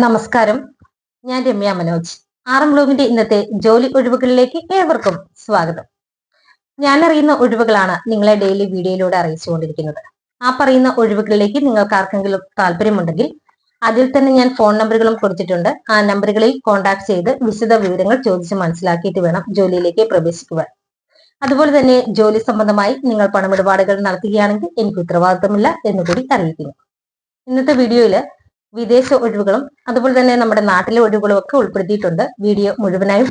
നമസ്കാരം. ഞാൻ Ramya Manoj. R M ബ്ലോഗിന്റെ ഇന്നത്തെ ജോലി ഒഴിവുകളിലേക്ക് ഏവർക്കും സ്വാഗതം. ഞാൻ അറിയുന്ന ഒഴിവുകളാണ് നിങ്ങളെ ഡെയിലി വീഡിയോയിലൂടെ അറിയിച്ചുകൊണ്ടിരിക്കുന്നത്. ആ പറയുന്ന ഒഴിവുകളിലേക്ക് നിങ്ങൾക്ക് ആർക്കെങ്കിലും താല്പര്യമുണ്ടെങ്കിൽ അതിൽ തന്നെ ഞാൻ ഫോൺ നമ്പറുകളും കൊടുത്തിട്ടുണ്ട്. ആ നമ്പറുകളിൽ കോൺടാക്ട് ചെയ്ത് വിശദ വിവരങ്ങൾ ചോദിച്ച് മനസ്സിലാക്കിയിട്ട് വേണം ജോലിയിലേക്ക് പ്രവേശിക്കുവാൻ. അതുപോലെ തന്നെ ജോലി സംബന്ധമായി നിങ്ങൾ പണമിടപാടുകൾ നടത്തുകയാണെങ്കിൽ എനിക്ക് ഉത്തരവാദിത്തമില്ല എന്നുകൂടി അറിയിക്കുന്നു. ഇന്നത്തെ വീഡിയോയിൽ വിദേശ ഒഴിവുകളും അതുപോലെ തന്നെ നമ്മുടെ നാട്ടിലെ ഒഴിവുകളും ഒക്കെ ഉൾപ്പെടുത്തിയിട്ടുണ്ട്. വീഡിയോ മുഴുവനായും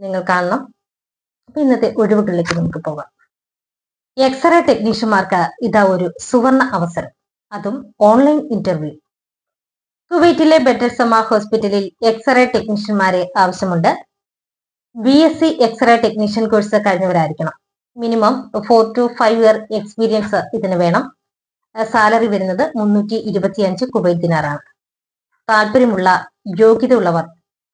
നിങ്ങൾ കാണണം. അപ്പൊ ഇന്നത്തെ ഒഴിവുകളിലേക്ക് നമുക്ക് പോകാം. എക്സ്റേ ടെക്നീഷ്യന്മാർക്ക് ഇതാ ഒരു സുവർണ അവസരം. അതും ഓൺലൈൻ ഇന്റർവ്യൂ കുവൈറ്റിലെ ബെറ്റർ സമ ഹോസ്പിറ്റലിൽ എക്സ്റേ ടെക്നീഷ്യന്മാരെ ആവശ്യമുണ്ട്. B S C x ray technician course കഴിഞ്ഞവരായിരിക്കണം. Minimum four to five year experience ഇതിന് വേണം. സാലറി വരുന്നത് മുന്നൂറ്റി ഇരുപത്തിയഞ്ച് കുവൈറ്റ് ദിനാറാണ്. താല്പര്യമുള്ള യോഗ്യത ഉള്ളവർ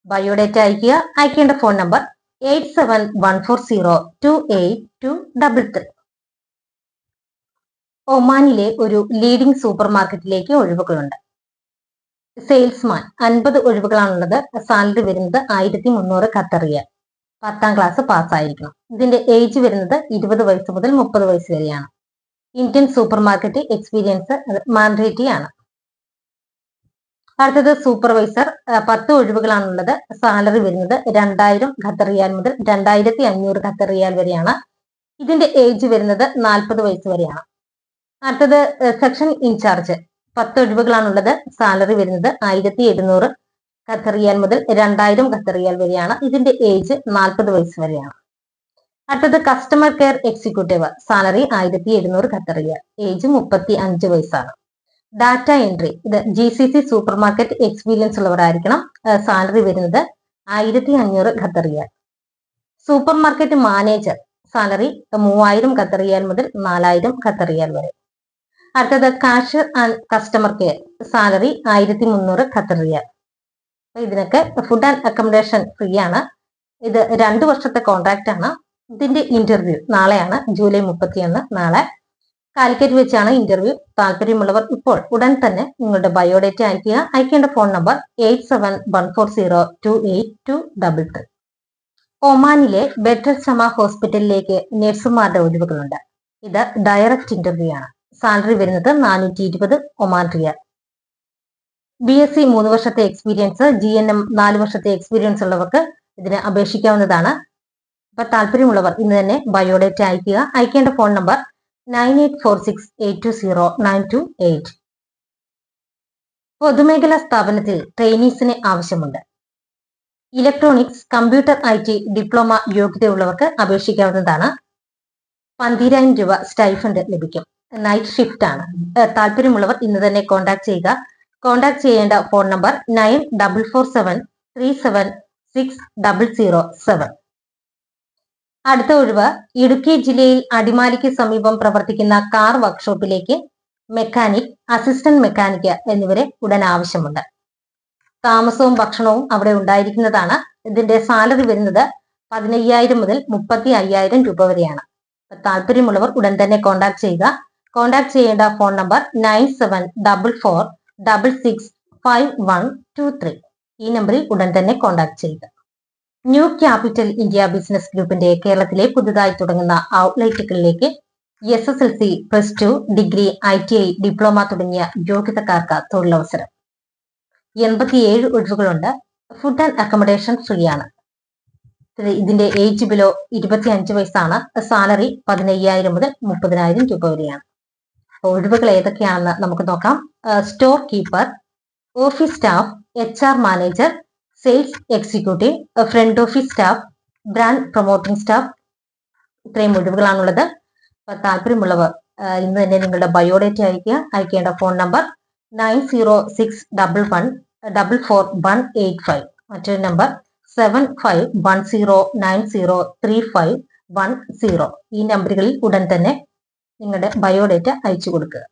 ബയോഡേറ്റ അയക്കുക അയക്കേണ്ട phone number eight seven one four zero two eight two double three. ഒമാനിലെ ഒരു ലീഡിംഗ് സൂപ്പർ മാർക്കറ്റിലേക്ക് ഒഴിവുകളുണ്ട്. സെയിൽസ്മാൻ അൻപത് ഒഴിവുകളാണുള്ളത്. സാലറി വരുന്നത് ആയിരത്തി മുന്നൂറ് ഖത്തറിയ പത്താം ക്ലാസ് പാസ്സായിരിക്കണം. ഇതിന്റെ ഏജ് വരുന്നത് ഇരുപത് വയസ്സ് മുതൽ മുപ്പത് വയസ്സ് വരെയാണ്. Indian super market experience mandatory ആണ്. അടുത്തത് സൂപ്പർവൈസർ പത്ത് ഒഴിവുകളാണുള്ളത്. സാലറി വരുന്നത് രണ്ടായിരം ഖത്തർ റിയാൽ മുതൽ രണ്ടായിരത്തി അഞ്ഞൂറ് ഖത്തർ റിയാൽ വരെയാണ്. ഇതിന്റെ ഏജ് വരുന്നത് നാൽപ്പത് വയസ്സ് വരെയാണ്. അടുത്തത് സെക്ഷൻ ഇൻചാർജ് പത്ത് ഒഴിവുകളാണുള്ളത്. സാലറി വരുന്നത് ആയിരത്തി എഴുന്നൂറ് ഖത്തർ റിയാൽ മുതൽ രണ്ടായിരം ഖത്തർ റിയാൽ വരെയാണ്. ഇതിന്റെ ഏജ് നാൽപ്പത് വയസ്സ് വരെയാണ്. അടുത്തത് കസ്റ്റമർ കെയർ എക്സിക്യൂട്ടീവ് സാലറി ആയിരത്തി എഴുന്നൂറ് ഖത്തർ റിയാൽ ഏജ് മുപ്പത്തി അഞ്ച് വയസ്സാണ്. ഡാറ്റ എൻട്രി ഇത് G C C super market experience ഉള്ളവരായിരിക്കണം salary വരുന്നത് ആയിരത്തി അഞ്ഞൂറ് ഖത്തറിയാൽ സൂപ്പർ മാർക്കറ്റ് മാനേജർ സാലറി മൂവായിരം ഖത്തറിയാൽ മുതൽ നാലായിരം ഖത്തറിയാൽ വരെ. അടുത്തത് cashier and customer care salary ആയിരത്തി മുന്നൂറ് ഖത്തറിയാൽ ഇതിനൊക്കെ ഫുഡ് ആൻഡ് അക്കോമഡേഷൻ ഫ്രീ ആണ്. ഇത് രണ്ടു വർഷത്തെ കോൺട്രാക്റ്റ് ആണ്. ഇതിന്റെ ഇന്റർവ്യൂ നാളെയാണ് ജൂലൈ മുപ്പത്തിയൊന്ന് നാളെ കാലിക്കറ്റ് വെച്ചാണ് ഇന്റർവ്യൂ താല്പര്യമുള്ളവർ ഇപ്പോൾ ഉടൻ തന്നെ നിങ്ങളുടെ ബയോഡേറ്റ അയക്കുക അയക്കേണ്ട phone number eight seven one four zero two eight two double three ഒമാനിലെ ബെറ്റർ സമ ഹോസ്പിറ്റലിലേക്ക് നഴ്സുമാരുടെ ഒഴിവുകളുണ്ട്. ഇത് ഡയറക്റ്റ് ഇന്റർവ്യൂ ആണ്. സാലറി വരുന്നത് നാനൂറ്റി ഇരുപത് ഒമാൻ റിയാൽ. ബി എസ് സി മൂന്ന് വർഷത്തെ എക്സ്പീരിയൻസ് ജി എൻ എം നാല് വർഷത്തെ എക്സ്പീരിയൻസ് ഉള്ളവർക്ക് ഇതിന് അപേക്ഷിക്കാവുന്നതാണ്. അപ്പൊ താല്പര്യമുള്ളവർ ഇന്ന് തന്നെ ബയോഡേറ്റ അയക്കുക. അയക്കേണ്ട phone number nine eight four six eight two zero nine two eight. പൊതുമേഖലാ സ്ഥാപനത്തിൽ ട്രെയിനീസിന് ആവശ്യമുണ്ട്. Electronics computer I T diploma യോഗ്യതയുള്ളവർക്ക് അപേക്ഷിക്കാവുന്നതാണ്. പന്തിരായിരം രൂപ സ്റ്റൈഫണ്ട് ലഭിക്കും. നൈറ്റ് ഷിഫ്റ്റ് ആണ്. താല്പര്യമുള്ളവർ ഇന്ന് തന്നെ കോൺടാക്ട് ചെയ്യുക. കോൺടാക്ട് ചെയ്യേണ്ട phone number nine double four seven three seven six double zero seven. അടുത്ത ഒഴിവ് ഇടുക്കി ജില്ലയിൽ അടിമാലിക്ക് സമീപം പ്രവർത്തിക്കുന്ന കാർ വർക്ക്ഷോപ്പിലേക്ക് മെക്കാനിക് അസിസ്റ്റന്റ് മെക്കാനിക് എന്നിവരെ ഉടൻ ആവശ്യമുണ്ട്. താമസവും ഭക്ഷണവും അവിടെ ഉണ്ടായിരിക്കുന്നതാണ്. ഇതിന്റെ സാലറി വരുന്നത് പതിനയ്യായിരം മുതൽ മുപ്പത്തി അയ്യായിരം രൂപ വരെയാണ്. താല്പര്യമുള്ളവർ ഉടൻ തന്നെ കോൺടാക്ട് ചെയ്യുക. കോൺടാക്ട് ചെയ്യേണ്ട phone number nine seven double four double six five one two three ഈ നമ്പറിൽ ഉടൻ തന്നെ കോൺടാക്ട് ചെയ്യുക. ന്യൂ ക്യാപിറ്റൽ ഇന്ത്യ ബിസിനസ് ഗ്രൂപ്പിന്റെ കേരളത്തിലെ പുതുതായി തുടങ്ങുന്ന ഔട്ട്ലെറ്റുകളിലേക്ക് S S L C plus two degree I T I diploma തുടങ്ങിയ യോഗ്യതക്കാർക്ക് തൊഴിലവസരം. എൺപത്തിയേഴ് ഒഴിവുകളുണ്ട്. ഫുഡ് ആൻഡ് അക്കോമഡേഷൻ ഫ്രീയാണ് ഇതിന്റെ ഏജ് ബിലോ ഇരുപത്തി അഞ്ച് വയസ്സാണ്. സാലറി പതിനയ്യായിരം മുതൽ മുപ്പതിനായിരം രൂപ വരെയാണ്. ഒഴിവുകൾ ഏതൊക്കെയാണെന്ന് നമുക്ക് നോക്കാം. Store keeper office staff H R manager sales executive front office staff brand promoting staff ഇത്രയും ഒഴിവുകളാണുള്ളത് താല്പര്യമുള്ളവർ ഇന്ന് തന്നെ നിങ്ങളുടെ ബയോഡേറ്റ അയക്കുക അയക്കേണ്ട phone number nine zero six double one double four one eight five മറ്റൊരു number seven five one zero nine zero three five one zero ഈ നമ്പറുകളിൽ ഉടൻ തന്നെ നിങ്ങളുടെ ബയോഡേറ്റ അയച്ചു കൊടുക്കുക.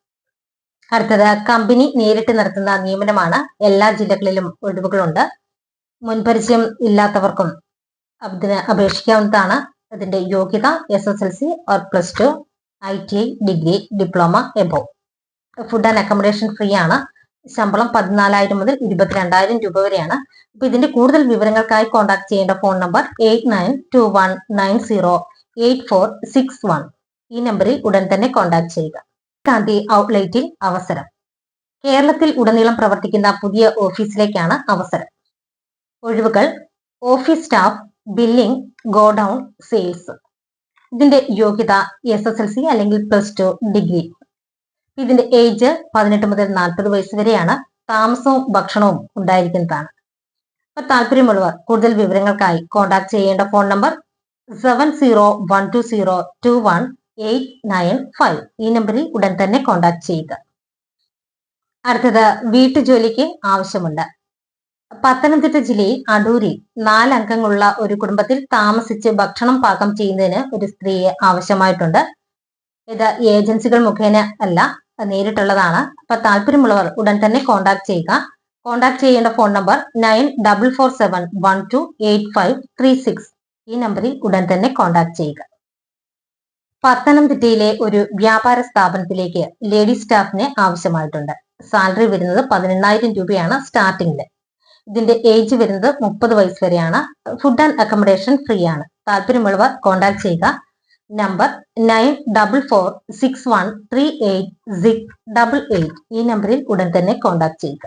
അടുത്തത് കമ്പനി നേരിട്ട് നടത്തുന്ന നിയമനമാണ്. എല്ലാ ജില്ലകളിലും ഒഴിവുകളുണ്ട്. മുൻപരിചയം ഇല്ലാത്തവർക്കും അതിന് അപേക്ഷിക്കാവുന്നതാണ്. അതിന്റെ യോഗ്യത S S L C or plus two I T I degree diploma above food and accommodation free ആണ്. ശമ്പളം പതിനാലായിരം മുതൽ ഇരുപത്തിരണ്ടായിരം രൂപ വരെയാണ്. അപ്പൊ ഇതിന്റെ കൂടുതൽ വിവരങ്ങൾക്കായി കോൺടാക്ട് ചെയ്യേണ്ട phone number eight nine two one nine zero eight four six one ഈ നമ്പറിൽ ഉടൻ തന്നെ കോൺടാക്ട് ചെയ്യുക. ഗാന്ധി ഔട്ട്ലെറ്റിൽ അവസരം. കേരളത്തിൽ ഉടനീളം പ്രവർത്തിക്കുന്ന പുതിയ ഓഫീസിലേക്കാണ് അവസരം. ഒഴിവുകൾ office staff billing godown sales. ഇതിന്റെ യോഗ്യത എസ് എസ് എൽ സി അല്ലെങ്കിൽ പ്ലസ് ടു ഡിഗ്രി. ഇതിന്റെ ഏജ് പതിനെട്ട് മുതൽ നാൽപ്പത് വയസ്സ് വരെയാണ് താമസവും ഭക്ഷണവും ഉണ്ടായിരിക്കുന്നതാണ്. അപ്പൊ താല്പര്യമുള്ളവർ കൂടുതൽ വിവരങ്ങൾക്കായി കോൺടാക്ട് ചെയ്യേണ്ട phone number seven zero one two zero two one eight nine five ഈ നമ്പറിൽ ഉടൻ തന്നെ കോൺടാക്ട് ചെയ്യുക. അടുത്തത് വീട്ടുജോലിക്ക് ആവശ്യമുണ്ട്. പത്തനംതിട്ട ജില്ലയിൽ അടൂരിൽ നാലംഗങ്ങളുള്ള ഒരു കുടുംബത്തിൽ താമസിച്ച് ഭക്ഷണം പാകം ചെയ്യുന്നതിന് ഒരു സ്ത്രീയെ ആവശ്യമായിട്ടുണ്ട്. ഇത് ഏജൻസികൾ മുഖേന അല്ല നേരിട്ടുള്ളതാണ്. അപ്പൊ താല്പര്യമുള്ളവർ ഉടൻ തന്നെ കോൺടാക്ട് ചെയ്യുക. കോൺടാക്ട് ചെയ്യേണ്ട phone number nine double four seven one two eight five three six. ഈ നമ്പറിൽ ഉടൻ തന്നെ കോൺടാക്ട് ചെയ്യുക. പത്തനംതിട്ടയിലെ ഒരു വ്യാപാര സ്ഥാപനത്തിലേക്ക് ലേഡി സ്റ്റാഫിനെ ആവശ്യമായിട്ടുണ്ട്. സാലറി വരുന്നത് പതിനെണ്ണായിരം രൂപയാണ് സ്റ്റാർട്ടിങ്ങിൽ ഇതിന്റെ ഏജ് വരുന്നത് മുപ്പത് വയസ്സ് വരെയാണ്. ഫുഡ് ആൻഡ് അക്കോമഡേഷൻ ഫ്രീ ആണ്. താല്പര്യമുള്ളവർ കോൺടാക്ട് ചെയ്യുക. Number nine double four six one three eight six double eight ഈ നമ്പറിൽ ഉടൻ തന്നെ കോൺടാക്ട് ചെയ്യുക.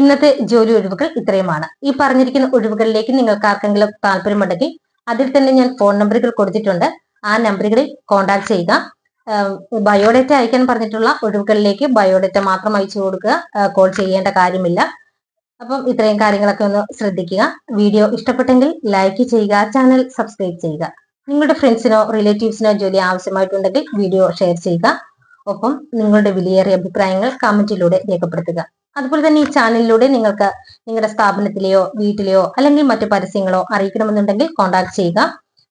ഇന്നത്തെ ജോലി ഒഴിവുകൾ ഇത്രയുമാണ്. ഈ പറഞ്ഞിരിക്കുന്ന ഒഴിവുകളിലേക്ക് നിങ്ങൾക്ക് ആർക്കെങ്കിലും താല്പര്യമുണ്ടെങ്കിൽ അതിൽ തന്നെ ഞാൻ ഫോൺ നമ്പറുകൾ കൊടുത്തിട്ടുണ്ട്. ആ നമ്പറുകളിൽ കോൺടാക്ട് ചെയ്യുക. ബയോഡേറ്റ അയക്കാൻ പറഞ്ഞിട്ടുള്ള ഒഴിവുകളിലേക്ക് ബയോഡേറ്റ മാത്രം അയച്ചു കൊടുക്കുക. കോൾ ചെയ്യേണ്ട കാര്യമില്ല. അപ്പം ഇത്രയും കാര്യങ്ങളൊക്കെ ഒന്ന് ശ്രദ്ധിക്കുക. വീഡിയോ ഇഷ്ടപ്പെട്ടെങ്കിൽ ലൈക്ക് ചെയ്യുക ചാനൽ സബ്സ്ക്രൈബ് ചെയ്യുക. നിങ്ങളുടെ ഫ്രണ്ട്സിനോ റിലേറ്റീവ്സിനോ ജോലി ആവശ്യമായിട്ടുണ്ടെങ്കിൽ വീഡിയോ ഷെയർ ചെയ്യുക. ഒപ്പം നിങ്ങളുടെ വിലയേറിയ അഭിപ്രായങ്ങൾ കമന്റിലൂടെ രേഖപ്പെടുത്തുക. അതുപോലെ തന്നെ ഈ ചാനലിലൂടെ നിങ്ങൾക്ക് നിങ്ങളുടെ സ്ഥാപനത്തിലെയോ വീട്ടിലെയോ അല്ലെങ്കിൽ മറ്റു പരസ്യങ്ങളോ അറിയിക്കണമെന്നുണ്ടെങ്കിൽ കോൺടാക്ട് ചെയ്യുക.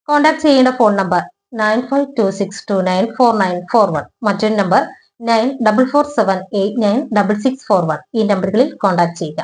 കോൺടാക്ട് ചെയ്യേണ്ട phone number nine five two six two nine four nine four one മറ്റൊരു number nine double four seven eight nine double six four one ഈ നമ്പറുകളിൽ കോൺടാക്ട് ചെയ്യുക.